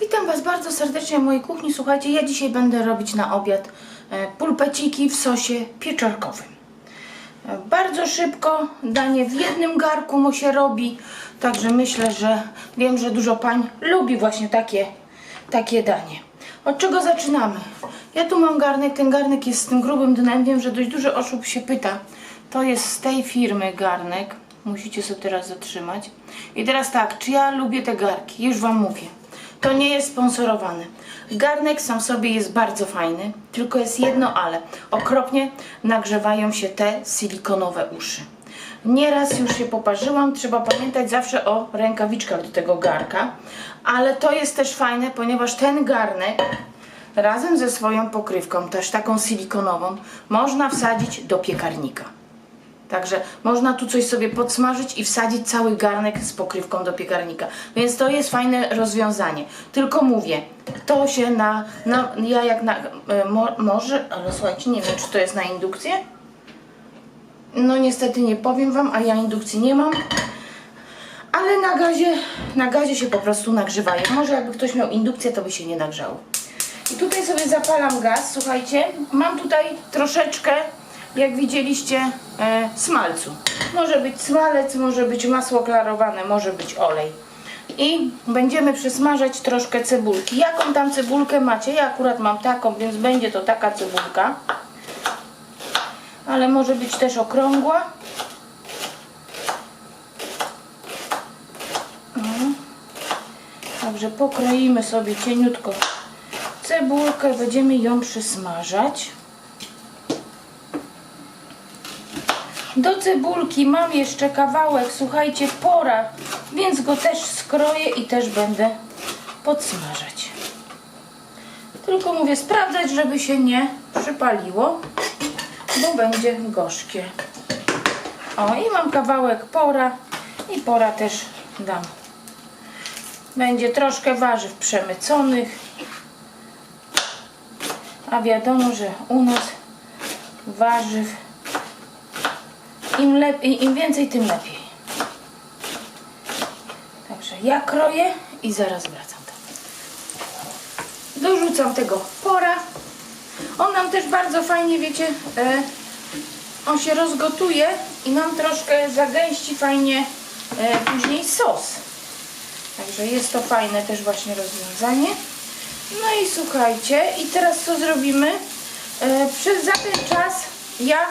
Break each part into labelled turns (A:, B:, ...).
A: Witam Was bardzo serdecznie w mojej kuchni. Słuchajcie, ja dzisiaj będę robić na obiad e, pulpeciki w sosie pieczarkowym. E, Bardzo szybko, danie w jednym garku mu się robi, także myślę, że wiem, że dużo pań lubi właśnie takie, takie danie. Od czego zaczynamy? Ja tu mam garnek, ten garnek jest z tym grubym dnem, wiem, że dość dużo osób się pyta. To jest z tej firmy garnek, musicie sobie teraz zatrzymać. I teraz tak, czy ja lubię te garki? Już Wam mówię. To nie jest sponsorowane. Garnek sam sobie jest bardzo fajny, tylko jest jedno ale. Okropnie nagrzewają się te silikonowe uszy. Nieraz już się poparzyłam, trzeba pamiętać zawsze o rękawiczkach do tego garka, ale to jest też fajne, ponieważ ten garnek razem ze swoją pokrywką, też taką silikonową, można wsadzić do piekarnika. Także można tu coś sobie podsmażyć i wsadzić cały garnek z pokrywką do piekarnika. Więc to jest fajne rozwiązanie. Tylko mówię, to się na. na ja jak na. e, Mo, może, ale słuchajcie, nie wiem, czy to jest na indukcję. No niestety nie powiem wam, a ja indukcji nie mam. Ale na gazie, na gazie się po prostu nagrzewają. Może jakby ktoś miał indukcję, to by się nie nagrzało. I tutaj sobie zapalam gaz, słuchajcie. Mam tutaj troszeczkę, jak widzieliście, e, smalcu. Może być smalec, może być masło klarowane, może być olej. I będziemy przysmażać troszkę cebulki. Jaką tam cebulkę macie? Ja akurat mam taką, więc będzie to taka cebulka. Ale może być też okrągła. Także pokroimy sobie cieniutko cebulkę, będziemy ją przysmażać. Do cebulki mam jeszcze kawałek, słuchajcie, pora, więc go też skroję i też będę podsmażać. Tylko mówię, sprawdzać, żeby się nie przypaliło, bo będzie gorzkie. O, i mam kawałek pora i pora też dam. Będzie troszkę warzyw przemyconych, a wiadomo, że u nas warzyw im, lepiej, im więcej, tym lepiej. Także ja kroję i zaraz wracam tam. Dorzucam tego pora. On nam też bardzo fajnie, wiecie, e, on się rozgotuje i nam troszkę zagęści fajnie e, później sos. Także jest to fajne też właśnie rozwiązanie. No i słuchajcie, i teraz co zrobimy? E, przez za ten czas ja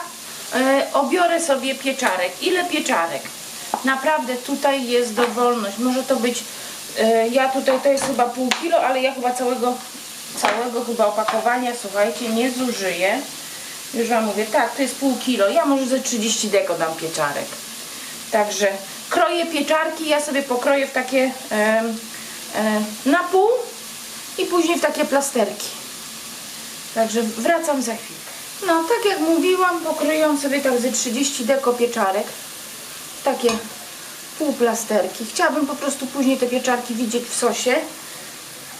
A: obiorę sobie pieczarek. Ile pieczarek? Naprawdę tutaj jest dowolność. Może to być, e, ja tutaj to jest chyba pół kilo, ale ja chyba całego, całego chyba opakowania, słuchajcie, nie zużyję. Już Wam mówię, tak, to jest pół kilo. Ja może ze 30 deko dam pieczarek. Także kroję pieczarki, ja sobie pokroję w takie e, e, na pół i później w takie plasterki. Także wracam za chwilkę. No, tak jak mówiłam, pokryłam sobie tak ze 30 deko pieczarek. Takie półplasterki. Chciałabym po prostu później te pieczarki widzieć w sosie.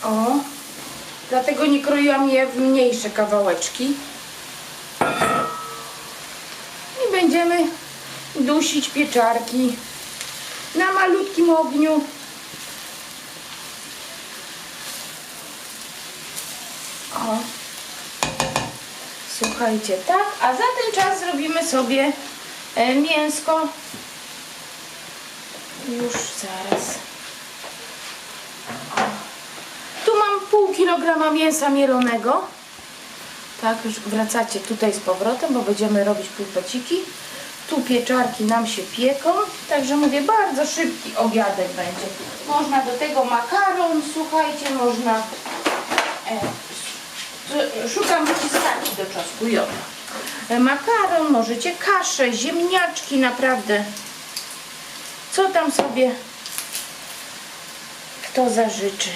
A: O. Dlatego nie kroiłam je w mniejsze kawałeczki. I będziemy dusić pieczarki na malutkim ogniu. O. Słuchajcie, tak, a za ten czas zrobimy sobie e, mięsko. Już zaraz. Tu mam pół kilograma mięsa mielonego. Tak, już wracacie tutaj z powrotem, bo będziemy robić pulpeciki. Tu pieczarki nam się pieką, także mówię, bardzo szybki obiadek będzie. Można do tego makaron, słuchajcie, można... E, szukam wyciskaki do czosnku, joda. E, Makaron, możecie kaszę, ziemniaczki, naprawdę. Co tam sobie kto zażyczy.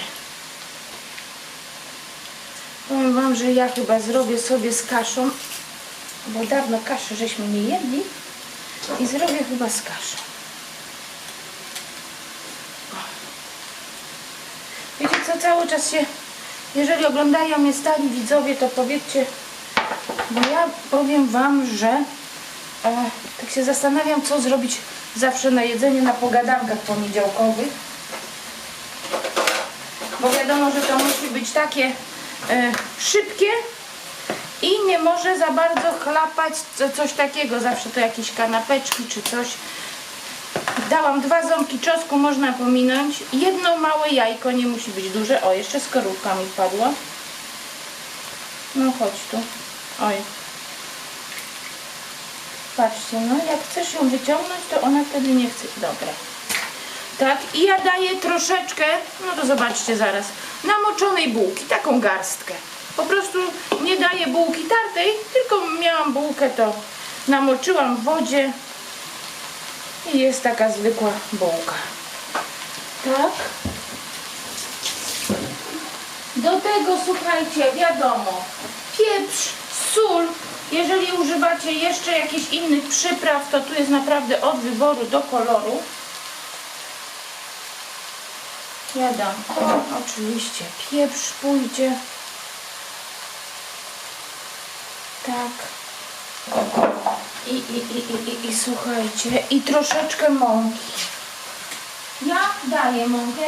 A: Powiem Wam, że ja chyba zrobię sobie z kaszą, bo dawno kaszy żeśmy nie jedli i zrobię chyba z kaszą. Wiecie co, cały czas się, jeżeli oglądają mnie stali widzowie, to powiedzcie, bo ja powiem Wam, że e, tak się zastanawiam, co zrobić zawsze na jedzenie, na pogadankach poniedziałkowych. bo wiadomo, że to musi być takie e, szybkie i nie może za bardzo chlapać co- coś takiego, zawsze to jakieś kanapeczki czy coś. Dałam dwa ząbki czosnku, można pominąć. Jedno małe jajko, nie musi być duże. O, jeszcze skorupka mi wpadła. No chodź tu. Oj. Patrzcie, no jak chcesz ją wyciągnąć, to ona wtedy nie chce. Dobra. Tak, i ja daję troszeczkę, no to zobaczcie zaraz, namoczonej bułki, taką garstkę. Po prostu nie daję bułki tartej, tylko miałam bułkę, to namoczyłam w wodzie i jest taka zwykła bułka. Tak. Do tego słuchajcie, wiadomo, pieprz, sól. Jeżeli używacie jeszcze jakichś innych przypraw, to tu jest naprawdę od wyboru do koloru. Ja dam, o, oczywiście, pieprz pójdzie. Tak. I, i, i, i, i, i słuchajcie, i troszeczkę mąki. Ja daję mąkę.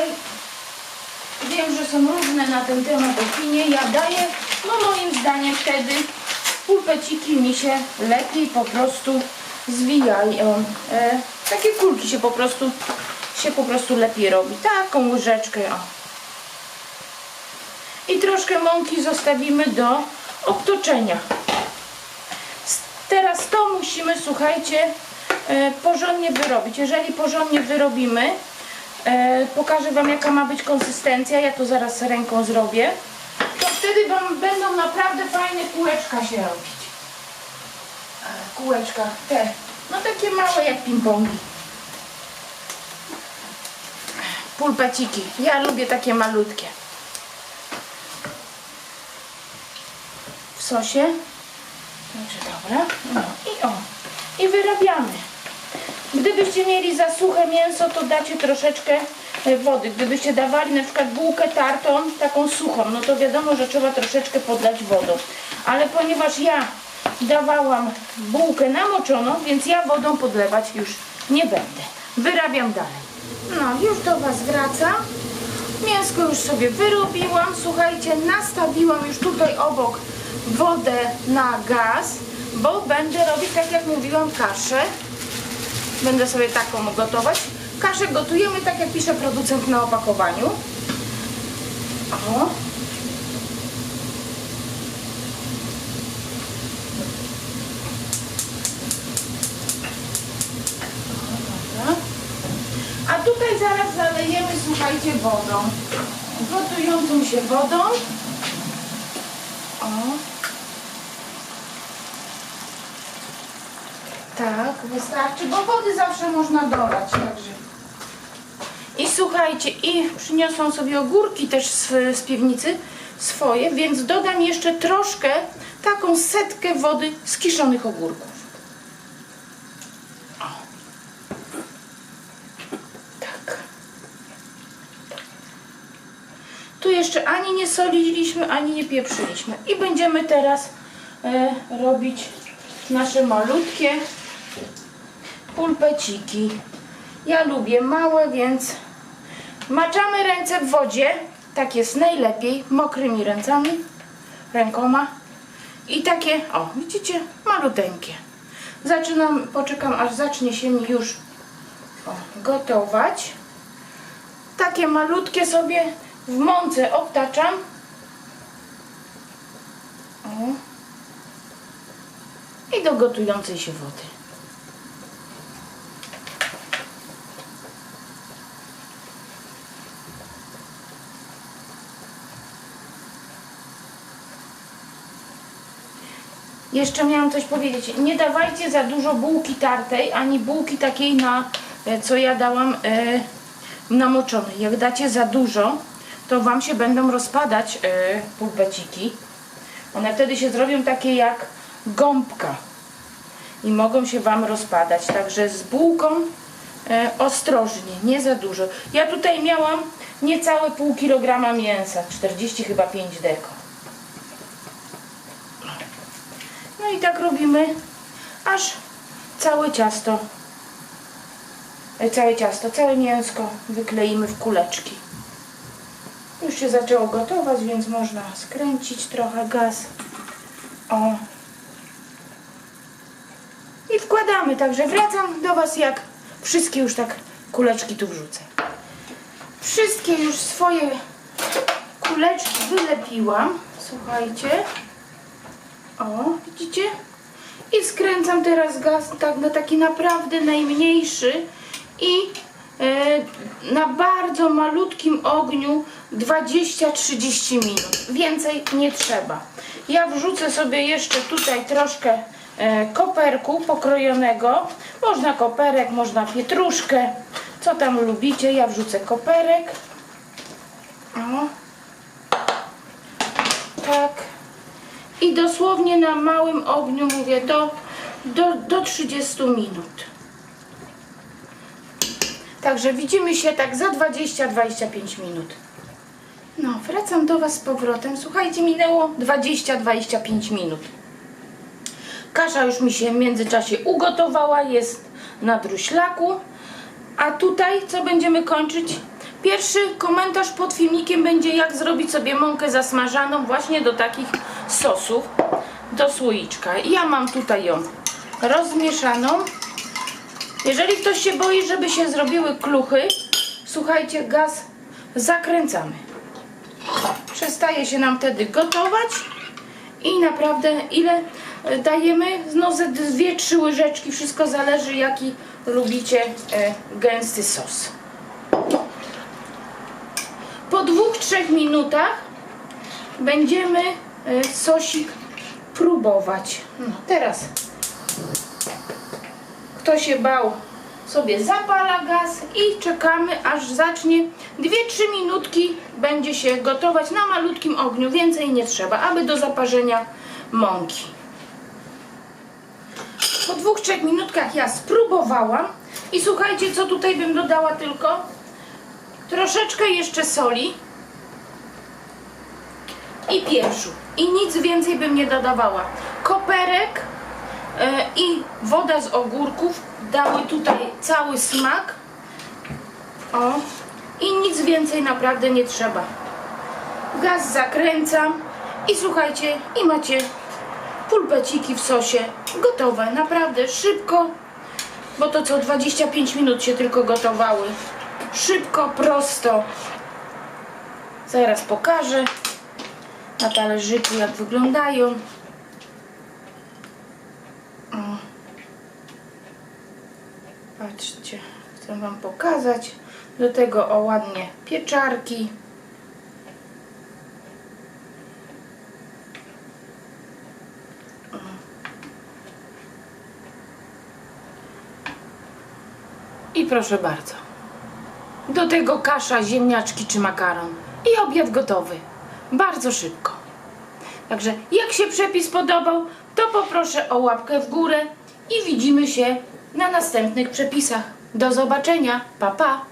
A: Wiem, że są różne na ten temat opinie. Ja daję, no moim zdaniem wtedy pulpeciki mi się lepiej po prostu zwijają. E, takie kulki się po prostu się po prostu lepiej robi. Taką łyżeczkę, o. I troszkę mąki zostawimy do obtoczenia. Teraz to musimy, słuchajcie, e, porządnie wyrobić. Jeżeli porządnie wyrobimy, e, pokażę Wam jaka ma być konsystencja, ja to zaraz ręką zrobię, to wtedy Wam będą naprawdę fajne kółeczka się robić. E, Kółeczka te, no takie małe jak ping-pongi. Pulpeciki, ja lubię takie malutkie. W sosie. Także dobra. No i o. I wyrabiamy. Gdybyście mieli za suche mięso, to dacie troszeczkę e, wody. Gdybyście dawali na przykład bułkę tartą, taką suchą, no to wiadomo, że trzeba troszeczkę podlać wodą. Ale ponieważ ja dawałam bułkę namoczoną, więc ja wodą podlewać już nie będę. Wyrabiam dalej. No, już do Was wraca. Mięsko już sobie wyrobiłam. Słuchajcie, nastawiłam już tutaj obok wodę na gaz, bo będę robić, tak jak mówiłam, kaszę. Będę sobie taką gotować. Kaszę gotujemy tak, jak pisze producent na opakowaniu. O. A tutaj zaraz zalejemy, słuchajcie, wodą. Gotującą się wodą. Tak, wystarczy, bo wody zawsze można dolać, także. I słuchajcie, i przyniosłam sobie ogórki też z, z piwnicy swoje, więc dodam jeszcze troszkę, taką setkę wody z kiszonych ogórków. O. Tak. Tu jeszcze ani nie soliliśmy, ani nie pieprzyliśmy. I będziemy teraz e, robić nasze malutkie pulpeciki. Ja lubię małe, więc maczamy ręce w wodzie. Tak jest najlepiej, mokrymi ręcami, rękoma. I takie, o, widzicie, maluteńkie. Zaczynam, poczekam aż zacznie się mi już o, gotować. Takie malutkie sobie w mące obtaczam. O. I do gotującej się wody. Jeszcze miałam coś powiedzieć. Nie dawajcie za dużo bułki tartej, ani bułki takiej na, e, co ja dałam e, namoczonej. Jak dacie za dużo, to Wam się będą rozpadać e. One wtedy się zrobią takie jak gąbka i mogą się Wam rozpadać. Także z bułką e, ostrożnie, nie za dużo. Ja tutaj miałam niecałe pół kilograma mięsa, 40 chyba 5 deko. I tak robimy, aż całe ciasto, e, całe ciasto, całe mięsko wykleimy w kuleczki. Już się zaczęło gotować, więc można skręcić trochę gaz. O. I wkładamy, także wracam do Was jak wszystkie już tak kuleczki tu wrzucę. Wszystkie już swoje kuleczki wylepiłam. Słuchajcie. O, widzicie? I skręcam teraz gaz tak na taki naprawdę najmniejszy i e, na bardzo malutkim ogniu 20-30 minut. Więcej nie trzeba. Ja wrzucę sobie jeszcze tutaj troszkę e, koperku pokrojonego. Można koperek, można pietruszkę. Co tam lubicie? Ja wrzucę koperek. O. Tak. I dosłownie na małym ogniu, mówię, do, do, do 30 minut. Także widzimy się tak za 20-25 minut. No, wracam do Was z powrotem. Słuchajcie, minęło 20-25 minut. Kasza już mi się w międzyczasie ugotowała, jest na druślaku. A tutaj co będziemy kończyć? Pierwszy komentarz pod filmikiem będzie jak zrobić sobie mąkę zasmażaną właśnie do takich sosów, do słoiczka. Ja mam tutaj ją rozmieszaną. Jeżeli ktoś się boi, żeby się zrobiły kluchy, słuchajcie, gaz zakręcamy. Przestaje się nam wtedy gotować i naprawdę ile e, dajemy? No ze dwie, trzy łyżeczki, wszystko zależy jaki lubicie e, gęsty sos. Po dwóch, trzech minutach będziemy sosik próbować. No, teraz. Kto się bał, sobie zapala gaz i czekamy aż zacznie. 2-3 minutki będzie się gotować na malutkim ogniu, więcej nie trzeba, aby do zaparzenia mąki. Po 2-3 minutkach ja spróbowałam. I słuchajcie, co tutaj bym dodała tylko. Troszeczkę jeszcze soli i pieprzu i nic więcej bym nie dodawała. Koperek e, i woda z ogórków dały tutaj cały smak. O, i nic więcej naprawdę nie trzeba. Gaz zakręcam i słuchajcie, i macie pulpeciki w sosie gotowe. Naprawdę szybko, bo to co 25 minut się tylko gotowały. Szybko, prosto. Zaraz pokażę na talerzyku jak wyglądają. O. Patrzcie, chcę Wam pokazać. Do tego o ładnie pieczarki. I proszę bardzo. Do tego kasza, ziemniaczki czy makaron. I obiad gotowy. Bardzo szybko. Także jak się przepis podobał, to poproszę o łapkę w górę i widzimy się na następnych przepisach. Do zobaczenia. Pa pa.